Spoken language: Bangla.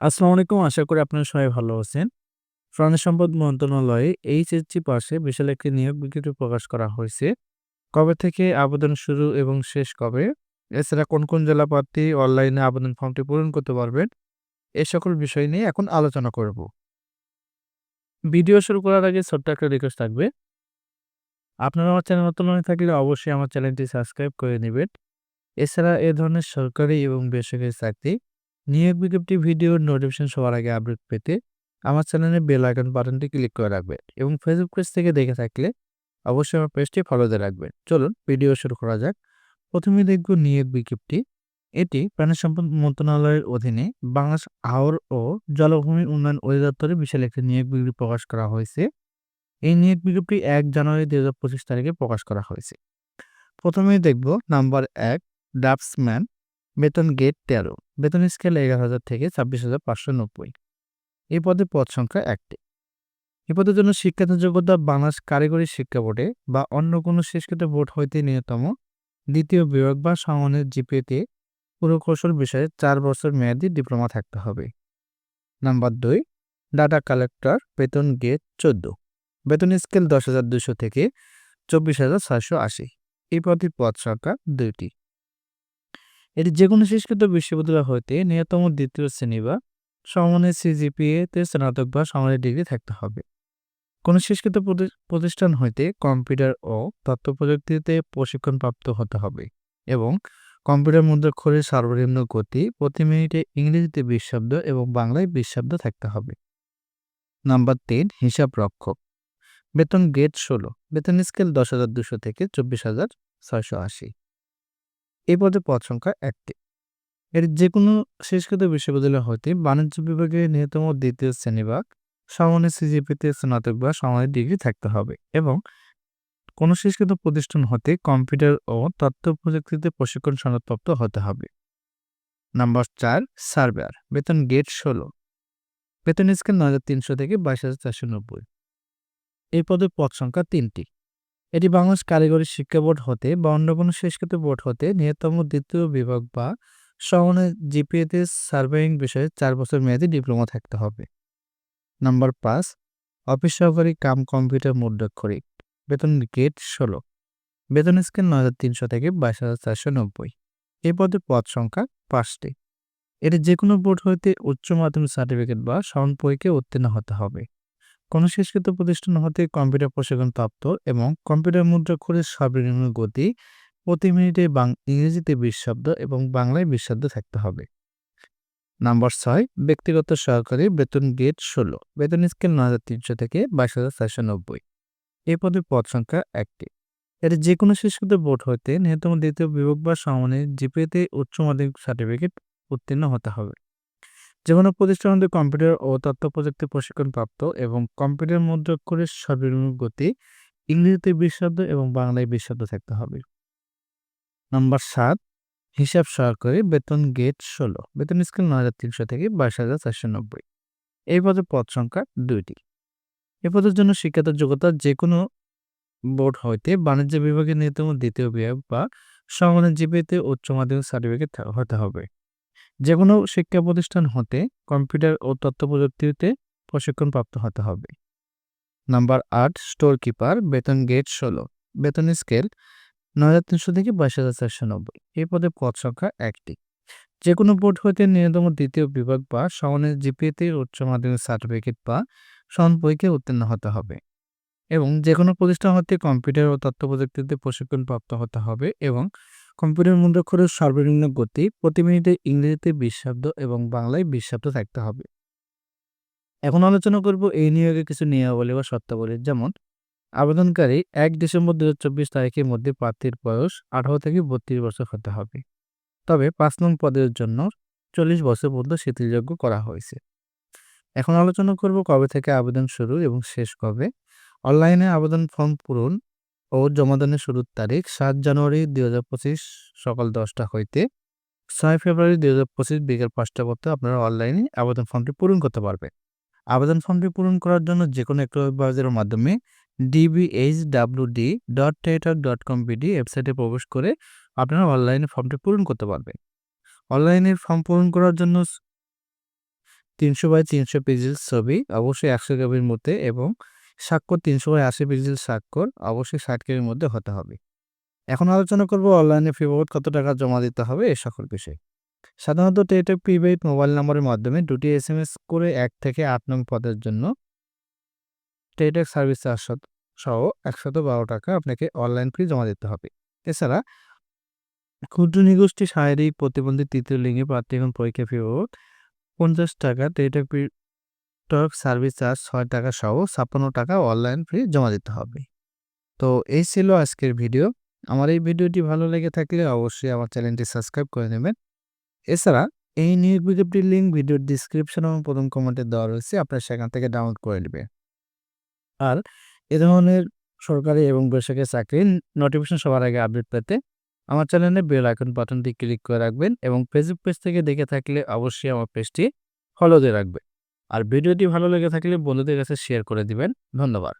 আসসালামু আলাইকুম। আশা করি আপনারা সবাই ভালো আছেন। প্রাণী সম্পদ মন্ত্রণালয়ে এইচএসসি পাশে বিশাল একটি নিয়োগ বিজ্ঞপ্তি প্রকাশ করা হয়েছে। কবে থেকে আবেদন শুরু এবং শেষ কবে? এছাড়া কোন, কোন জেলা প্রার্থী অনলাইনে আবেদন ফর্মটি পূরণ করতে পারবেন? এ সকল বিষয় নিয়ে এখন আলোচনা করব। ভিডিও শুরু করার আগে ছোট্ট একটা রিকোয়েস্ট থাকবে। আপনারা আমার চ্যানেল নতুন হয়ে থাকলে অবশ্যই আমার চ্যানেলটি সাবস্ক্রাইব করে নেবেন এছাড়া এ ধরনের সরকারি এবং বেসরকারি চাকরি নিয়োগ বিজ্ঞপ্তি ভিডিওর নোটিফিকেশন সবার আগে আপডেট পেতে আমার চ্যানেলে বেল আইকন বাটনটি ক্লিক করে রাখবেন এবং ফেসবুক পেজ থেকে দেখে থাকলে অবশ্যই আমার পেজটি ফলো দিয়ে রাখবেন। চলুন ভিডিও শুরু করা যাক। প্রথমে দেখব নিয়োগ বিজ্ঞপ্তি। এটি প্রাণী সম্পদ মন্ত্রণালয়ের অধীনে বাংলাদেশ আওর ও জলভূমি উন্নয়ন অধিদপ্তরে বিশাল একটি নিয়োগ বিজ্ঞপ্তি প্রকাশ করা হয়েছে। এই নিয়োগ বিজ্ঞপ্তি এক জানুয়ারি দুই হাজার পঁচিশ তারিখে প্রকাশ করা হয়েছে। প্রথমেই দেখব নাম্বার এক ডাবসম্যান বেতন গেট তেরো, বেতন স্কেল এগারো হাজার থেকে ছাব্বিশ হাজার পাঁচশো নব্বই। এই পদে পদ সংখ্যা একটি। এ পদের জন্য শিক্ষার্থী যোগ্যতা বাংলাদেশ কারিগরি শিক্ষা বোর্ডে বা অন্য কোনো শিক্ষিত বোর্ড হইতে ন্যূনতম দ্বিতীয় বিভাগ বা সমানের জিপিএতে পুরকৌশল বিষয়ে চার বছর মেয়াদি ডিপ্লোমা থাকতে হবে। নাম্বার দুই, ডাটা কালেক্টর, বেতন গেট চোদ্দ, বেতন স্কেল দশ হাজার দুশো থেকে চব্বিশ হাজার ছয়শো আশি। এই পদে পদ সংখ্যা দুইটি। এটি যে কোনো শিক্ষিত বিশ্ববিদ্যালয় হইতে ন্যূনতম দ্বিতীয় শ্রেণি বা সমানের সিজিপিএ তে স্নাতক বা সমানের ডিগ্রি থাকতে হবে। কোনো শিক্ষিত প্রতিষ্ঠান হইতে কম্পিউটার ও তথ্য প্রযুক্তিতে প্রশিক্ষণপ্রাপ্ত হতে হবে এবং কম্পিউটার মুদ্রাক্ষরের সর্বনিম্ন গতি প্রতি মিনিটে ইংরেজিতে বিশ শব্দ এবং বাংলায় বিশ শব্দ থাকতে হবে। নাম্বার তিন, হিসাব রক্ষক। বেতন গেট ষোলো। বেতন স্কেল দশ হাজার দুশো থেকে চব্বিশ হাজার ছয়শো আশি। এই পদে পদ সংখ্যা একটি। এর যে কোনো শেষকৃত বিশ্ববিদ্যালয় হইতে বাণিজ্য বিভাগে ন্যূনতম দ্বিতীয় শ্রেণীভাগ সমানের সিজিপিতে স্নাতক বা সমানের ডিগ্রি থাকতে হবে এবং কোনো শেষকৃত প্রতিষ্ঠান হতে কম্পিউটার ও তথ্য প্রযুক্তিতে প্রশিক্ষণ সনদপ্রাপ্ত হতে হবে। নাম্বার চার সার্ভেয়ার বেতন গেট ষোলো। বেতন স্কেল নয় হাজার তিনশো থেকে বাইশ হাজার চারশো নব্বই। এই পদে পদ সংখ্যা তিনটি। এটি বাংলাদেশ কারিগরি শিক্ষা বোর্ড হতে বা অন্য কোনো শেষকৃত বোর্ড হতে ন্যূনতম দ্বিতীয় বিভাগ বা সমানে জিপিএতে সার্ভেয়িং বিষয়ে চার বছর মেয়াদি ডিপ্লোমা থাকতে হবে। নাম্বার পাঁচ, অফিস সহকারী কাম কম্পিউটার মুদ্রাক্ষরিক বেতন গেট ষোলো। বেতন স্কেল নয় হাজার তিনশো থেকে বাইশ হাজার চারশো নব্বই। এই পদে পদ সংখ্যা পাঁচটি। এটি যে কোনো বোর্ড হইতে উচ্চ মাধ্যমিক সার্টিফিকেট বা সমান পরীক্ষায় উত্তীর্ণ হতে হবে। কোনো শিক্ষিত প্রতিষ্ঠান হতে কম্পিউটার প্রশিক্ষণ প্রাপ্ত এবং কম্পিউটার মুদ্রা মুদ্রাক্ষরের সর্বনিম্ন গতি প্রতি মিনিটে বাং ইংরেজিতে বিশ শব্দ এবং বাংলায় বিশ শব্দ থাকতে হবে। নাম্বার ছয়, ব্যক্তিগত সহকারী বেতন গেট ষোলো। বেতন স্কেল নয় হাজার তিনশো থেকে বাইশ হাজার চারশো নব্বই। এ পদে পদ সংখ্যা একটি। এর যে কোনো শিক্ষিত বোর্ড হইতে ন্যূনতম দ্বিতীয় বিভাগ বা সমানে জিপিএতে উচ্চ মাধ্যমিক সার্টিফিকেট উত্তীর্ণ হতে হবে। যে কোনো প্রতিষ্ঠান কম্পিউটার ও তথ্য প্রযুক্তি প্রশিক্ষণ প্রাপ্ত এবং কম্পিউটার মুদ্রাক্ষরের সর্বনিম্ন গতি, ইংরেজিতে বিশ শব্দ এবং বাংলায় বিশ শব্দ থাকতে হবে। নম্বর সাত, হিসাব সহকারী বেতন গেট ষোলো, বেতন স্কেল নয় হাজার তিনশো থেকে বাইশ হাজার চারশো নব্বই। এই পদে পদ সংখ্যা দুইটি। এ পদের জন্য শিক্ষাত যোগ্যতা যে কোনো বোর্ড হইতে বাণিজ্য বিভাগের ন্যূনতম দ্বিতীয় বিভাগ বা সমানের জীবিতে উচ্চ মাধ্যমিক সার্টিফিকেট হতে হবে। যে কোনো শিক্ষা প্রতিষ্ঠান হতে কম্পিউটার ও তথ্য প্রযুক্তিতে প্রশিক্ষণ প্রাপ্ত হতে হবে। নাম্বার আট স্টোর কিপার বেতন গেট ষোলো। বেতন স্কেল নয় হাজার তিনশো থেকে বাইশ হাজার চারশো নব্বই। এই পদে পদ সংখ্যা একটি। যে কোনো বোর্ড হইতে ন্যূনতম দ্বিতীয় বিভাগ বা সমানের জিপিএতে উচ্চ মাধ্যমিক সার্টিফিকেট বা সন পরীক্ষায় উত্তীর্ণ হতে হবে এবং যে কোনো প্রতিষ্ঠান হতে কম্পিউটার ও তথ্য প্রযুক্তিতে প্রশিক্ষণ প্রাপ্ত হতে হবে এবং কম্পিউটার মুদ্রাক্ষরের সর্বনিম্ন গতি, প্রতি মিনিটে ইংরেজিতে বিশ শব্দ এবং বাংলায় বিশ শব্দ থাকতে হবে। এখন আলোচনা করব এই নিয়োগের কিছু নিয়মাবলী বা শর্তাবলী, যেমন আবেদনকারী এক ডিসেম্বর দু চব্বিশ তারিখের মধ্যে প্রার্থীর বয়স আঠারো থেকে বত্রিশ বছর হতে হবে। তবে পাঁচ নং পদের জন্য চল্লিশ বছর পর্যন্ত শিথিলযোগ্য করা হয়েছে। এখন আলোচনা করব কবে থেকে আবেদন শুরু এবং শেষ কবে। অনলাইনে আবেদন ফর্ম পূরণ ও জমাদানের শুরুর তারিখ সাত জানুয়ারি দুই হাজার পঁচিশ সকাল দশটা হইতে ছয় ফেব্রুয়ারি দুই হাজার পঁচিশ বিকেল পাঁচটা পর্যন্ত আপনারা অনলাইনে আবেদন ফর্মটি পূরণ করতে পারবেন। আবেদন ফর্মটি পূরণ করার জন্য যে কোনো একটি ওয়েবসাইটের মাধ্যমে DBHWD dot টেটার dot com BD ওয়েবসাইটে প্রবেশ করে আপনারা অনলাইনে ফর্মটি পূরণ করতে পারবেন। অনলাইনে ফর্ম পূরণ করার জন্য তিনশো বাই তিনশো পিক্সেল ছবি অবশ্যই একশো কেবির মধ্যে এবং স্বাক্ষর তিনশো আশি পিক্সেল স্বাক্ষর, অবশ্যই ষাট কেবির মধ্যে হতে হবে। এখন আলোচনা করব অনলাইনে ফিবাবদ কত টাকা জমা দিতে হবে এ সকল বিষয়ে। সাধারণত টেটেক প্রিপেইড মোবাইল নম্বরের মাধ্যমে দুটি এস এম এস করে এক থেকে আট নং পদের জন্য টেটেক সার্ভিস চার্জ সহ একশত বারো টাকা আপনাকে অনলাইন ফি জমা দিতে হবে। এছাড়া ক্ষুদ্র নিগোষ্ঠী শারীরিক প্রতিবন্ধী তৃতীয় লিঙ্গে প্রার্থী এবং পরীক্ষা ফি পঞ্চাশ টাকা টেটেক টক সার্ভিস চার্জ ছয় টাকা সহ ছাপ্পান্ন টাকা অনলাইন ফি জমা দিতে হবে। তো এই ছিল আজকের ভিডিও আমার এই ভিডিওটি ভালো লেগে থাকলে অবশ্যই আমার চ্যানেলটি সাবস্ক্রাইব করে নেবেন। এছাড়া এই নিয়োগ বিজ্ঞপ্তির লিঙ্ক ভিডিওর ডিসক্রিপশন এবং প্রথম কমেন্টে দেওয়া রয়েছে, আপনার সেখান থেকে ডাউনলোড করে নেবেন। আর এ ধরনের সরকারি এবং বেসরকারি চাকরির নোটিফিকেশন সবার আগে আপডেট পেতে আমার চ্যানেলে বেল আইকন বাটনটি ক্লিক করে রাখবেন এবং ফেসবুক পেজ থেকে দেখে থাকলে অবশ্যই আমার পেজটি ফলো দিয়ে রাখবেন। আর ভিডিওটি ভালো লেগে থাকলে বন্ধুদের কাছে শেয়ার করে দিবেন। ধন্যবাদ।